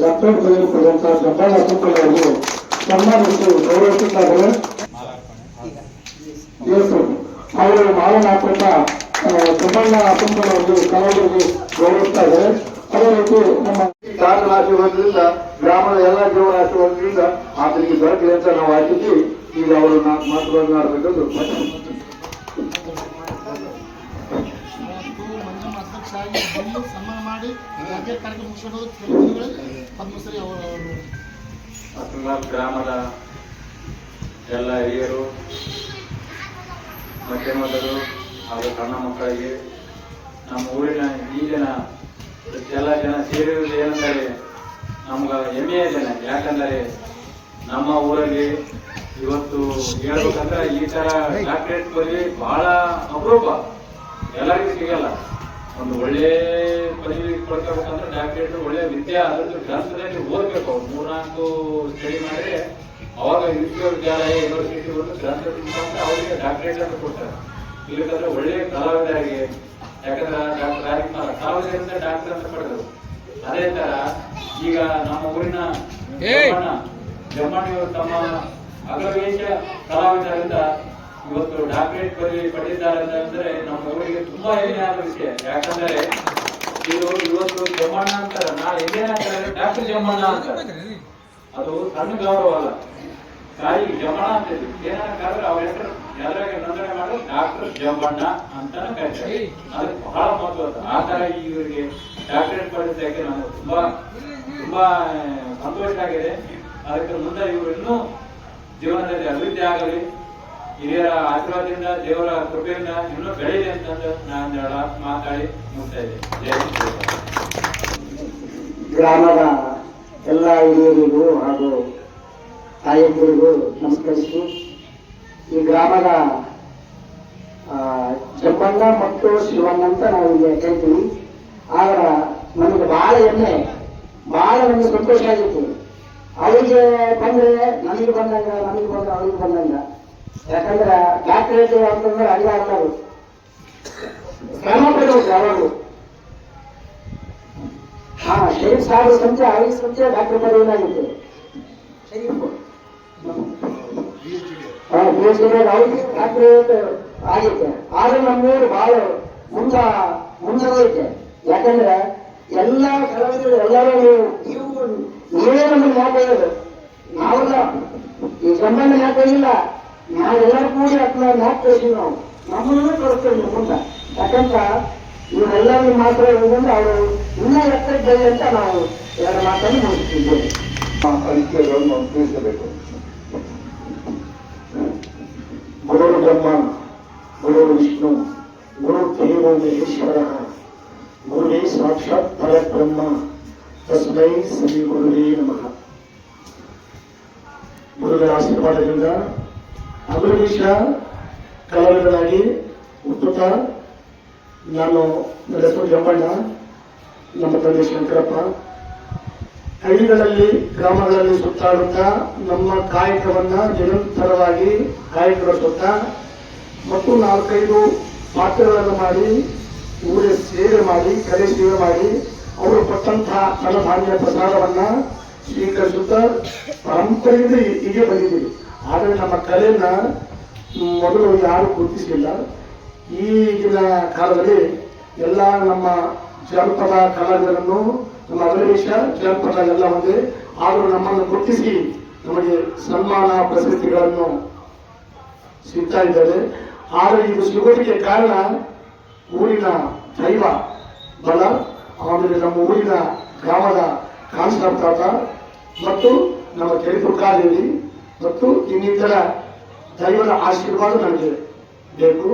Doctor ಬರೆಯಲ್ಪಡುವಂತ ಗಬ್ಬಾಳ ಸುಂಕಲವರು ಸನ್ಮಾನಿಸಿ ಗೌರವಿಸುತ್ತಾರೆ ಅವರು ಮಾಲನಾಪಟ್ಟ ಸುಬ್ಬಣ್ಣ ಸುಂಕಲವರು ಕಲಾವಿದರಿಗೆ ಗೌರವಿಸ್ತಾ ಇದ್ದಾರೆ ಅದೇ ರೀತಿ ನಮ್ಮ ಗ್ರಾಮದ ಎಲ್ಲ ಜೀವನ ಆಶೀರ್ವಾದದಿಂದ ಆತನಿಗೆ ದೊರಕಲಿ ಅಂತ ನಾವು ಈಗ ಅವರು ನಾಲ್ಕು ಮಂಜು ಅಧ್ಯಕ್ಷರಾಗಿ ಬಂದು ಸನ್ಮಾನ ಮಾಡಿ ಯಾಕೆ ಕಾರ್ಯಕ್ರಮ ಕೆಲವರಿಗೆ ಪದ್ಮಶ್ರೀ ಅವರು ಗ್ರಾಮದ ಎಲ್ಲ ಹಿರಿಯರು ಮಧ್ಯಮದರು ಹಾಗೂ ಸಣ್ಣ ಮಕ್ಕಳಿಗೆ ನಮ್ಮ ಊರಿನ ಈ ಜನ ಎಲ್ಲ ಜನ ಸೇರಿರುವುದು ಏನಂದರೆ ನಮ್ಗೆ ಹೆಮ್ಮೆಯ ಜನ. ಯಾಕಂದರೆ ನಮ್ಮ ಊರಲ್ಲಿ ಇವತ್ತು ಹೇಳ್ಬೇಕಂದ್ರೆ ಈ ತರ ಡಾಕ್ಟ್ರೇಟ್ ಬರೀ ಬಹಳ ಅಪರೂಪ. ಎಲ್ಲರಿಗೂ ಸಿಗಲ್ಲ. ಒಂದು ಒಳ್ಳೆ ಪದವಿ ಪಡ್ಕೋಬೇಕಂದ್ರೆ ಡಾಕ್ಟರೇಟ್ ಒಳ್ಳೆ ವಿದ್ಯೆ ಅದ್ರದ್ದು ಗ್ರಂಥದಲ್ಲಿ ಓದ್ಬೇಕು. ಅವ್ರು ಮೂರ್ನಾಲ್ಕು ಸ್ಟಡಿ ಮಾಡಿ ಅವಾಗ ವಿಶ್ವವಿದ್ಯಾಲಯ ಯೂನಿವರ್ಸಿಟಿ ಒಂದು ಗ್ರಂಥದಿಂದ ಬಂದ್ರೆ ಅವರಿಗೆ ಡಾಕ್ಟರೇಟ್ ಅಂತ ಕೊಡ್ತಾರೆ. ಇಲ್ಲಕಂದ್ರೆ ಒಳ್ಳೆ ಕಲಾವಿದರಿಗೆ ಯಾಕಂದ್ರೆ ಡಾಕ್ಟರ್ ರಾಜ್ಕುಮಾರ್ ಕಲಾವಿದರಿಂದ ಡಾಕ್ಟರ್ ಅಂತ ಪಡೆದರು. ಅದೇ ತರ ಈಗ ನಮ್ಮ ಊರಿನ ಜಮ್ಮಣ್ಣ ಜಮ್ಮಣ್ಣಿಯವರು ತಮ್ಮ ಅಗ್ರವೇಶ ಕಲಾವಿದರಿಂದ ಇವತ್ತು ಡಾಕ್ಟರೇಟ್ ಪದವಿ ಪಡೆದಿದ್ದಾರೆ ಅಂತಂದ್ರೆ ನಮ್ಮ ಊರಿಗೆ ತುಂಬಾ ಹೆಮ್ಮೆ ಆದ ವಿಷಯ. ಯಾಕಂದ್ರೆ ಇದು ಇವತ್ತು ಜಮ್ಮಣ್ಣ ಅಂತಾರೆ. ನಾ ಎಲ್ಲಿನ ಡಾಕ್ಟರ್ ಜಮ್ಮಣ್ಣ ಅಂತ ಅದು ಸಣ್ಣ ಗೌರವ ಅಲ್ಲ. ತಾಯಿ ಜಮಣ ಅಂತ ಇದೆ. ಏನಂದ್ರೆ ಅವ್ರ ಹೆಸರು ಎಲ್ಲರಿಗೆ ನೋಂದಣಿ ಮಾಡೋದು ಡಾಕ್ಟರ್ ಜಮಣ್ಣ ಅಂತ ಕರೀತಾರೆ. ಅದಕ್ಕೆ ಬಹಳ ಮಹತ್ವ. ಆ ತರ ಇವರಿಗೆ ಡಾಕ್ಟರೇಟ್ ಪಡೆದಕ್ಕೆ ನನಗೆ ತುಂಬಾ ತುಂಬಾ, ಸಂತೋಷ ಆಗಿದೆ. ಅದಕ್ಕೆ ಮುಂದೆ ಇವರು ಇನ್ನೂ ಜೀವನದಲ್ಲಿ ಅಭಿವೃದ್ಧಿ ಆಗಲಿ. ಹಿರಿಯರ ಆಶೀರ್ವಾದದಿಂದ, ದೇವರ ಕೃಪೆಯಿಂದ, ಇನ್ನೂ ಬೆಳೆಯಲಿ ಅಂತಂದು ನಾನು ಹೇಳ, ಮಾತಾಡಿ ಮುಗ್ತಾ ಇದ್ದೆ ಜಯ ಶ್ರೀರಾಮ್. ಗ್ರಾಮದ ಎಲ್ಲ ಹಿರಿಯರಿಗೂ ಹಾಗೂ ತಾಯಂದಿರಿಗೂ ನಮಸ್ಕರಿಸಿ, ಈ ಗ್ರಾಮದ ಜಂಬಣ್ಣ ಮತ್ತು ಶಿವಣ್ಣ ಅಂತ ನಾವು ಇಲ್ಲಿ ಕೇಳ್ತೀವಿ. ಆದ್ರ ನಮಗೆ ಬಹಳ ಹೆಮ್ಮೆ, ಬಹಳ ನಮಗೆ ಸಂತೋಷ ಆಗಿತ್ತು. ಅವರಿಗೆ ಬಂದ್ರೆ ನಮಗೆ ಬಂದಂಗ ನಮಗೆ ಬಂದ್ರೆ ಅವ್ರಿಗೆ ಬಂದಂಗ. ಯಾಕಂದ್ರೆ ಡಾಕ್ಟರೇಟ್ ಅಂತಂದ್ರೆ ಅಲ್ಲ ಅನ್ನೋದು ಶ್ರಮ ಪಡಬೇಕು ಯಾವಾಗಲೂ ಹಾ, ಶರೀಫ್ ಸಾಹೇಬ್ ಸಂಜೆ ಐದು ಸಂಜೆ ಡಾಕ್ಟರ್ ಪದವಿನಾಗಿತ್ತು ಶರೀಫ್ ಡಾಕ್ಟರ್ ಆಗೈತೆ ಆದ್ರೆ ನಮ್ಮೂರು ಬಹಳ ಮುಂದ ಮುಂದೋಗೈತೆ ಯಾಕಂದ್ರೆ ಎಲ್ಲ ಕಲಾವಿದರು ಎಲ್ಲರೂ ನೀವು ನೀವು ನೀವೇ ನಾವೆಲ್ಲ ಈ ಸಂಬಂಧ ಮಾತಾಡಿಲ್ಲ ನಾವೆಲ್ಲರೂ ಕೂಡಿ ಅದನ್ನ ಮ್ಯಾಪ್ ಕಳಿಸಿವಿ ನಾವು. ನಮ್ಮನ್ನು ನೀವು ಮುಂದೆ. ಯಾಕಂದ್ರ ಇವರೆಲ್ಲರೂ ಮಾತಾಡೋದಂದ್ರೆ ಅವರು ಇನ್ನೂ ಎತ್ತರಕ್ಕೆ ಬೆಳೆ ಅಂತ ನಾವು ಎರಡು ಮಾತನ್ನು ಮುಗಿಸ್ತಿದ್ದೇವೆ. ಪರಿಚಯಗಳನ್ನು ತಿಳಿಸಬೇಕು ಗುರು ಬ್ರಹ್ಮ ಗುರು ವಿಷ್ಣು, ಗುರು ದೇವೋ ಮಹೇಶ್ವರ ಗುರುವೇ ಸಾಕ್ಷಾತ್ ಪರಬ್ರಹ್ಮ, ತಸ್ಮೈ ಶ್ರೀ ಗುರುವೇ ನಮಃ. ಗುರುಗಳ ಆಶೀರ್ವಾದದಿಂದ ಅಭಿರುಷ ಕಲಾವಿದರಾಗಿ ಉತ್ತಮ ನಾನು ನನ್ನ ಜಮ್ಮಣ್ಣ ನಮ್ಮ ತಂದೆ ಶಂಕರಪ್ಪ. ಹಳ್ಳಿಗಳಲ್ಲಿ, ಗ್ರಾಮಗಳಲ್ಲಿ ಸುತ್ತಾಡುತ್ತಾ ನಮ್ಮ ಕಾಯಕವನ್ನ ನಿರಂತರವಾಗಿ ಕಾಯಕಗೊಳಿಸುತ್ತಾ ಮತ್ತು ನಾಲ್ಕೈದು ಪಾತ್ರಗಳನ್ನು ಮಾಡಿ, ಊರೇ ಸೇವೆ ಮಾಡಿ ಕಲೆ ಸೇವೆ ಮಾಡಿ, ಅವರು ಕೊಟ್ಟಂತಹ ಧನಧಾನ್ಯ ಪ್ರಸಾದವನ್ನ ಸ್ವೀಕರಿಸುತ್ತಾ ಪರಂಪರೆಯಿಂದ ಹೀಗೆ ಬಂದಿದ್ದೀವಿ. ಆದರೆ ನಮ್ಮ ಕಲೆಯನ್ನ ಮೊದಲು ಯಾರು ಗುರುತಿಸಲಿಲ್ಲ ಈಗಿನ ಕಾಲದಲ್ಲಿ ಎಲ್ಲ ನಮ್ಮ ಜನಪದ ಕಲಾವಿದರನ್ನು ನಮ್ಮ ಅಭಿವೇಶ ಜನಪದ ಎಲ್ಲ ಒಂದೇ. ಆದರೂ ನಮ್ಮನ್ನು ಗುರುತಿಸಿ ನಮಗೆ ಸನ್ಮಾನ ಪ್ರಶಸ್ತಿಗಳನ್ನು ಸಿಗ್ತಾ ಇದ್ದಾರೆ. ಆದರೆ ಇದು ಸಿಗೋದಕ್ಕೆ ಕಾರಣ ಊರಿನ ದೈವ ಬಲ, ಆಮೇಲೆ ನಮ್ಮ ಊರಿನ ಗ್ರಾಮದ ಕಾನ್ಸ್ಟಾಪ್ ತಾತ ಮತ್ತು ನಮ್ಮ ಕೆರೆಪುರ್ಕಾದೇವಿ ಮತ್ತು ಇನ್ನಿತರ ದೈವದ ಆಶೀರ್ವಾದ ನನಗೆ ಬೇಕು.